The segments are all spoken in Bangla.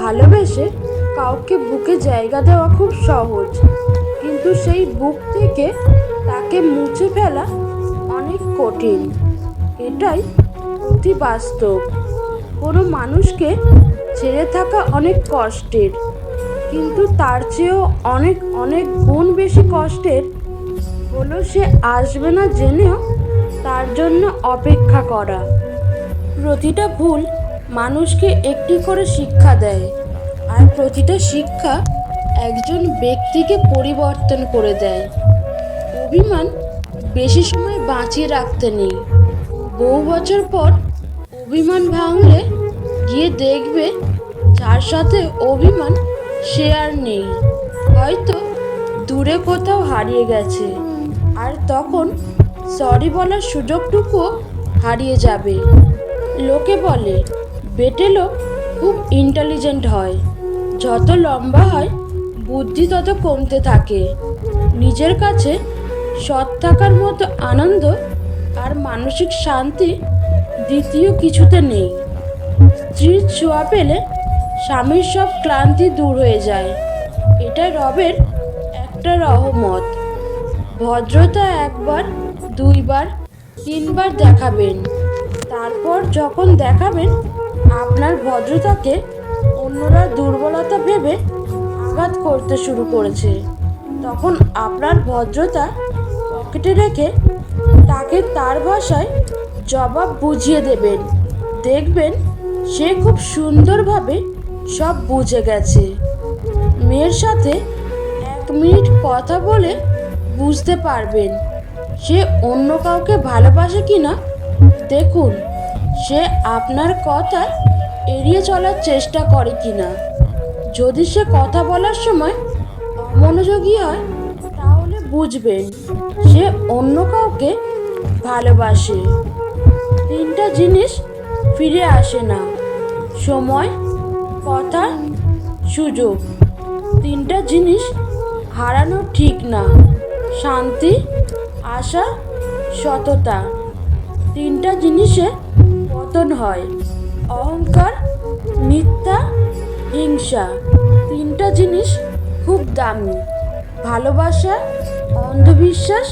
ভালোবেসে কাউকে বুকে জায়গা দেওয়া খুব সহজ। কিন্তু সেই বুক থেকে তাকে মুছে ফেলা অনেক কঠিন। এটাই অতি বাস্তব। কোনো মানুষকে ছেড়ে থাকা অনেক কষ্টের, কিন্তু তার চেয়েও অনেক অনেক গুণ বেশি কষ্টের হলো সে আসবে না জেনেও তার জন্য অপেক্ষা করা। প্রতিটা ভুল মানুষকে একটি করে শিক্ষা দেয়। আর প্রতিটা শিক্ষা একজন ব্যক্তিকে পরিবর্তন করে দেয়। অভিমান বেশি সময় বাঁচিয়ে রাখতে নেই। বহু বছর পর অভিমান ভাঙলে গিয়ে দেখবে যার সাথে অভিমান সে আর নেই। হয়তো দূরে কোথাও হারিয়ে গেছে। আর তখন সরি বলার সুযোগটুকুও হারিয়ে যাবে। লোকে বলে বেটে লোক খুব ইন্টেলিজেন্ট হয়। যত লম্বা হয়, বুদ্ধি তত কমতে থাকে। নিজের কাছে সৎ থাকার মতো আনন্দ আর মানসিক শান্তি দ্বিতীয় কিছুতে নেই। স্ত্রীর ছোঁয়া পেলে স্বামীর সব ক্লান্তি দূর হয়ে যায়। এটা রবের একটা রহমত। ভদ্রতা একবার, দুইবার, তিনবার দেখাবেন। তারপর যখন দেখাবেন আপনার ভদ্রতাকে অন্যরা দুর্বলতা ভেবে আঘাত করতে শুরু করেছে। তখন আপনার ভদ্রতা পকেটে রেখে তাকে তার ভাষায় জবাব বুঝিয়ে দেবেন। দেখবেন সে খুব সুন্দরভাবে সব বুঝে গেছে। মেয়ের সাথে এক মিনিট কথা বলে বুঝতে পারবেন, সে অন্য কাউকে ভালোবাসে কি না দেখুন। সে আপনার কথা এড়িয়ে চলার চেষ্টা করে কি না যদি সে কথা বলার সময় মনোযোগী হয়, তাহলে বুঝবেন সে অন্য কাউকে ভালোবাসে। তিনটা জিনিস ফিরে আসে না। সময়, কথা, সুযোগ। তিনটা জিনিস হারানো ঠিক না। শান্তি, আশা, সততা। তিনটা জিনিসে পতন হয়। অহংকার, মিথ্যা, হিংসা তিনটা জিনিস খুব দামি। ভালোবাসা, অন্ধবিশ্বাস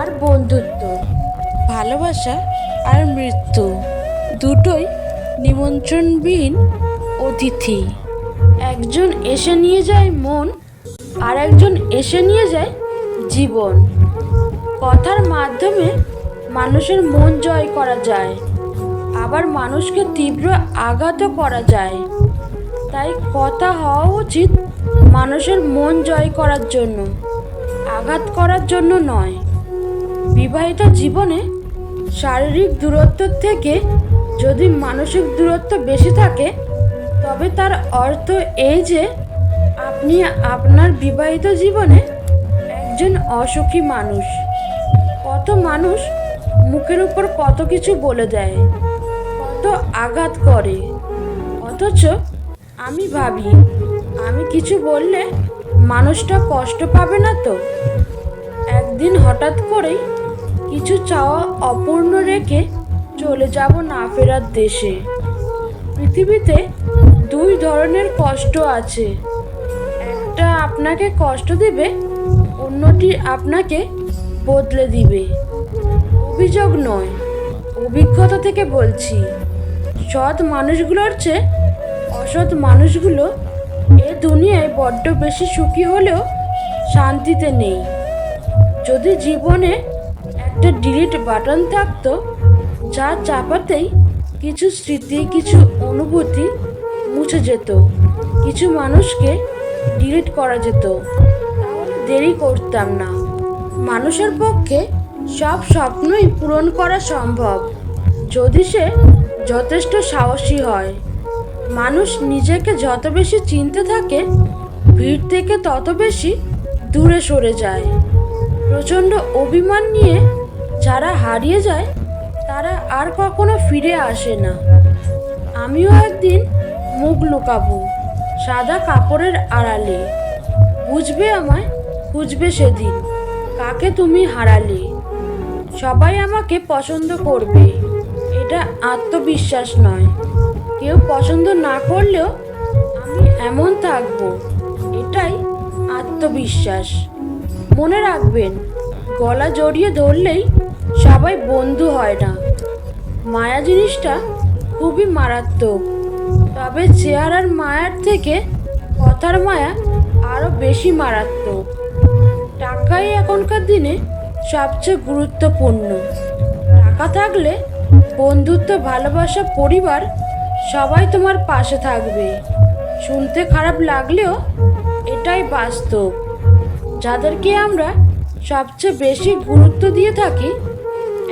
আর বন্ধুত্ব। ভালোবাসা আর মৃত্যু দুটোই নিমন্ত্রণবিহীন অতিথি। একজন এসে নিয়ে যায় মন আর একজন এসে নিয়ে যায় জীবন। কথার মাধ্যমে মানুষের মন জয় করা যায়। আবার মানুষকে তীব্র আঘাতও করা যায়। তাই কথা হওয়া উচিত মানুষের মন জয় করার জন্য, আঘাত করার জন্য নয়। বিবাহিত জীবনে শারীরিক দূরত্ব থেকে যদি মানসিক দূরত্ব বেশি থাকে, তবে তার অর্থ এই যে আপনি আপনার বিবাহিত জীবনে একজন অসুখী মানুষ। কত মানুষ মুখের উপর কত কিছু বলে দেয়। আঘাত করে? অথচ আমি ভাবি, আমি কিছু বললে মানুষটা কষ্ট পাবে না তো? একদিন হঠাৎ করেই কিছু চাওয়া অপূর্ণ রেখে চলে যাব না ফেরার দেশে। পৃথিবীতে দুই ধরনের কষ্ট আছে। একটা আপনাকে কষ্ট দেবে, অন্যটি আপনাকে বদলে দিবে। অভিযোগ নয়, অভিজ্ঞতা থেকে বলছি। সৎ মানুষগুলোর চেয়ে অসৎ মানুষগুলো এ দুনিয়ায় বড্ড বেশি সুখী হলেও শান্তিতে নেই। যদি জীবনে একটা ডিলিট বাটন থাকতো, যা চাপাতেই কিছু স্মৃতি, কিছু অনুভূতি মুছে যেত, কিছু মানুষকে ডিলিট করা যেত দেরি করতাম না। মানুষের পক্ষে সব স্বপ্নই পূরণ করা সম্ভব। যদি সে যথেষ্ট সাহসী হয়। মানুষ নিজেকে যত বেশি চিনতে থাকে, ভিড় থেকে তত বেশি দূরে সরে যায়। প্রচণ্ড অভিমান নিয়ে যারা হারিয়ে যায়, তারা আর কখনো ফিরে আসে না। আমিও একদিন মুখ লুকাবো, সাদা কাপড়ের আড়ালে। বুঝবে আমায়, খুঁজবে সেদিন, কাকে তুমি হারালে? সবাই আমাকে পছন্দ করবে। এটা আত্মবিশ্বাস নয়। কেউ পছন্দ না করলেও আমি এমন থাকব, এটাই আত্মবিশ্বাস। মনে রাখবেন, গলা জড়িয়ে ধরলেই সবাই বন্ধু হয় না। মায়া জিনিসটা খুবই মারাত্মক, তবে চেহারার মায়ার থেকে কথার মায়া আরও বেশি মারাত্মক। টাকাই এখনকার দিনে সবচেয়ে গুরুত্বপূর্ণ। টাকা থাকলে বন্ধুত্ব, ভালোবাসা, পরিবার, সবাই তোমার পাশে থাকবে। শুনতে খারাপ লাগলেও এটাই বাস্তব। যাদেরকে আমরা সবচেয়ে বেশি গুরুত্ব দিয়ে থাকি,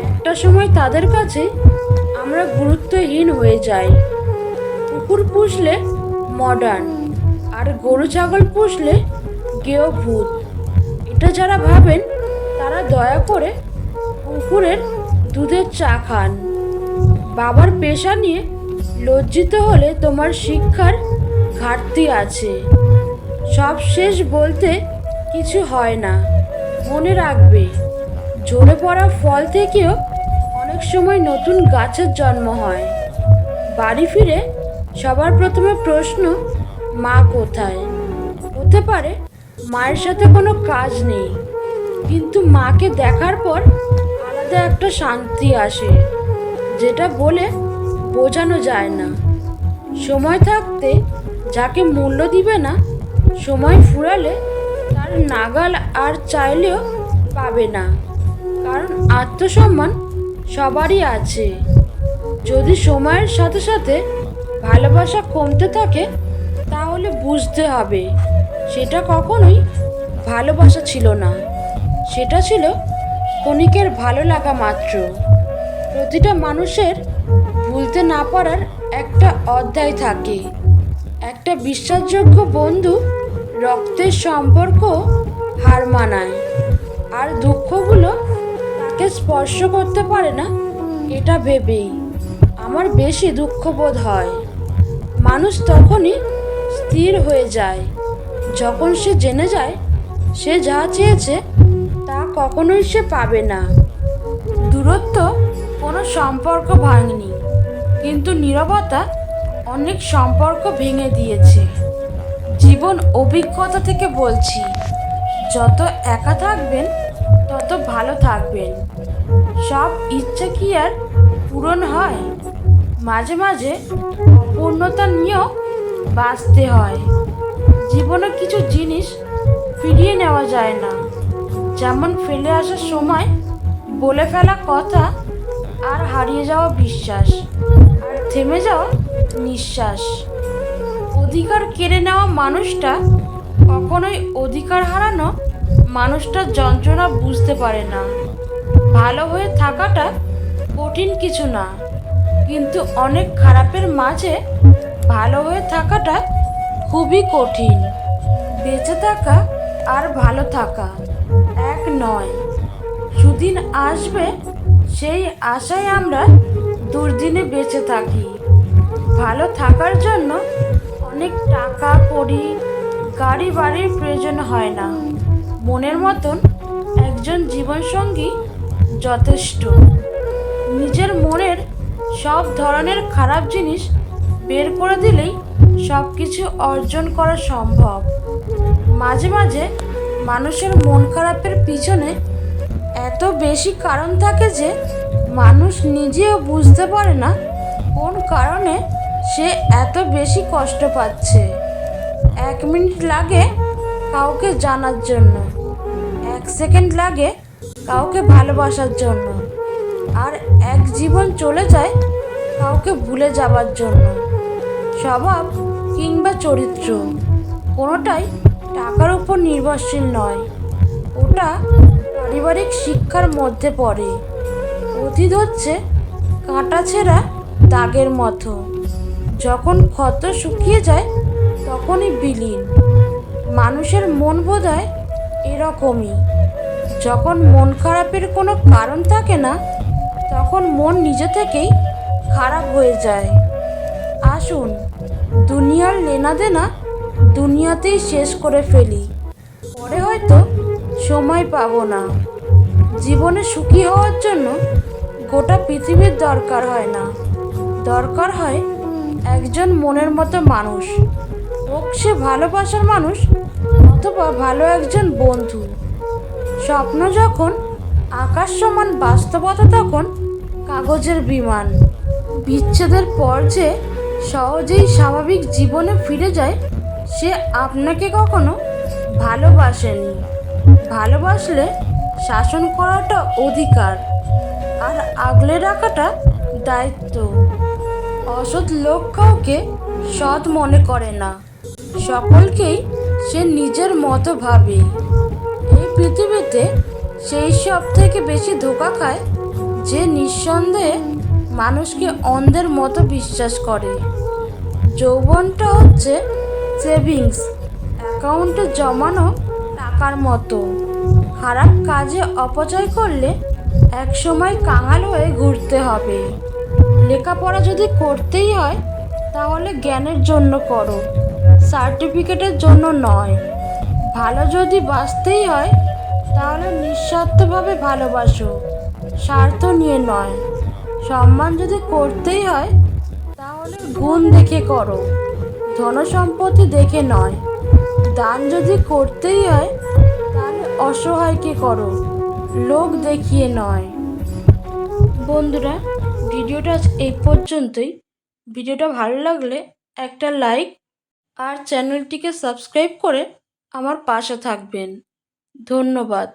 একটা সময় তাদের কাছে আমরা গুরুত্বহীন হয়ে যাই। কুকুর পুষলে মডার্ন আর গরু ছাগল পুষলে গেও ভূত এটা যারা ভাবেন, তারা দয়া করে কুকুরের দুধের চা খান। বাবার পেশা নিয়ে লজ্জিত হলে তোমার শিক্ষার ঘাটতি আছে। সব শেষ বলতে কিছু হয় না। মনে রাখবে, ঝরে পড়া ফল থেকেও অনেক সময় নতুন গাছের জন্ম হয়। বাড়ি ফিরে সবার প্রথমে প্রশ্ন, মা কোথায়? হতে পারে, মায়ের সাথে কোনো কাজ নেই। কিন্তু মাকে দেখার পর আলাদা একটা শান্তি আসে, যেটা বলে বোঝানো যায় না। সময় থাকতে যাকে মূল্য দিবে না, সময় ফুরালে তার নাগাল আর চাইলেও পাবে না। কারণ আত্মসম্মান সবারই আছে। যদি সময়ের সাথে সাথে ভালোবাসা কমতে থাকে, তাহলে বুঝতে হবে, সেটা কখনোই ভালোবাসা ছিল না। সেটা ছিল ক্ষণিকের ভালো লাগা মাত্র। প্রতিটা মানুষের ভুলতে না পারার একটা অধ্যায় থাকে। একটা বিশ্বাসযোগ্য বন্ধু রক্তের সম্পর্ক হার মানায়। আর দুঃখগুলো তাকে স্পর্শ করতে পারে না, এটা ভেবেই। আমার বেশি দুঃখবোধ হয়। মানুষ তখনই স্থির হয়ে যায়। যখন সে জেনে যায়, সে যা চেয়েছে কখনোই সে পাবে না। দূরত্ব কোনো সম্পর্ক ভাঙনি, কিন্তু নীরবতা অনেক সম্পর্ক ভেঙে দিয়েছে। জীবন অভিজ্ঞতা থেকে বলছি, যত একা থাকবেন, তত ভালো থাকবেন। সব ইচ্ছা কি আর পূরণ হয়? মাঝে মাঝে অপূর্ণতা নিয়েও বাঁচতে হয়। জীবনে কিছু জিনিস ফিরিয়ে নেওয়া যায় না। যেমন ফেলে আসার সময় বলে ফেলা কথা আর হারিয়ে যাওয়া বিশ্বাস আর থেমে যাওয়া নিঃশ্বাস। অধিকার কেড়ে নেওয়া মানুষটা কখনোই অধিকার হারানো মানুষটার যন্ত্রণা বুঝতে পারে না। ভালো হয়ে থাকাটা কঠিন কিছু না, কিন্তু অনেক খারাপের মাঝে ভালো হয়ে থাকাটা খুবই কঠিন। বেঁচে থাকা আর ভালো থাকা। নয়। সুদিন আসবে, সেই আশায় আমরা দুর্দিনে বেঁচে থাকি। ভালো থাকার জন্য অনেক টাকা কড়ি গাড়ি বাড়ির প্রয়োজন হয় না। মনের মতন একজন জীবনসঙ্গী যথেষ্ট। নিজের মনের সব ধরনের খারাপ জিনিস বের করে দিলেই সব কিছু অর্জন করা সম্ভব। মাঝে মাঝে মানুষের মন খারাপের পিছনে এত বেশি কারণ থাকে যে মানুষ নিজেও বুঝতে পারে না কোন কারণে সে এত বেশি কষ্ট পাচ্ছে। এক মিনিট লাগে কাউকে জানার জন্য। এক সেকেন্ড লাগে কাউকে ভালোবাসার জন্য। আর এক জীবন চলে যায় কাউকে ভুলে যাবার জন্য। স্বভাব কিংবা চরিত্র, কোনোটাই টাকার উপর নির্ভরশীল নয়। ওটা পারিবারিক শিক্ষার মধ্যে পড়ে। অতীত হচ্ছে কাঁটা ছেঁড়া দাগের মতো। যখন ক্ষত শুকিয়ে যায়, তখনই বিলীন। মানুষের মন বোধ হয় এরকমই। যখন মন খারাপের কোনো কারণ থাকে না, তখন মন নিজে থেকেই খারাপ হয়ে যায়। আসুন, দুনিয়ার লেনাদেনা দুনিয়াতেই শেষ করে ফেলি। পরে হয়তো সময় পাবো না। জীবনে সুখী হওয়ার জন্য গোটা পৃথিবীর দরকার হয় না। দরকার হয় একজন মনের মতো মানুষ। হোক সে ভালোবাসার মানুষ অথবা ভালো একজন বন্ধু। স্বপ্ন যখন আকাশ সমান বাস্তবতা তখন কাগজের বিমান। বিচ্ছেদের পর যে সহজেই স্বাভাবিক জীবনে ফিরে যায় সে আপনাকে কখনো ভালোবাসেনি। ভালোবাসলে শাসন করাটা অধিকার আর আগলে রাখাটা দায়িত্ব। অসৎ লোক কাউকে সৎ মনে করে না। সকলকেই সে নিজের মতো ভাবে। এই পৃথিবীতে সেই সব থেকে বেশি ধোকা খায় যে নিঃসন্দেহে মানুষকে অন্ধের মতো বিশ্বাস করে। যৌবনটা হচ্ছে সেভিংস অ্যাকাউন্টে জমানো টাকার মতো। খারাপ কাজে অপচয় করলে একসময় কাঙাল হয়ে ঘুরতে হবে। লেখাপড়া যদি করতেই হয়, তাহলে জ্ঞানের জন্য করো। সার্টিফিকেটের জন্য নয়। ভালো যদি বাঁচতেই হয়, তাহলে নিঃস্বার্থভাবে ভালোবাসো। স্বার্থ নিয়ে নয়। সম্মান যদি করতেই হয়, তাহলে গুণ দেখে করো। ধনসম্পত্তি দেখে নয়। দান যদি করতেই হয় তাহলে অসহায়কে করো? লোক দেখিয়ে নয়। বন্ধুরা, ভিডিওটা এই পর্যন্তই। ভিডিওটা ভালো লাগলে একটা লাইক আর চ্যানেলটিকে সাবস্ক্রাইব করে আমার পাশে থাকবেন। ধন্যবাদ।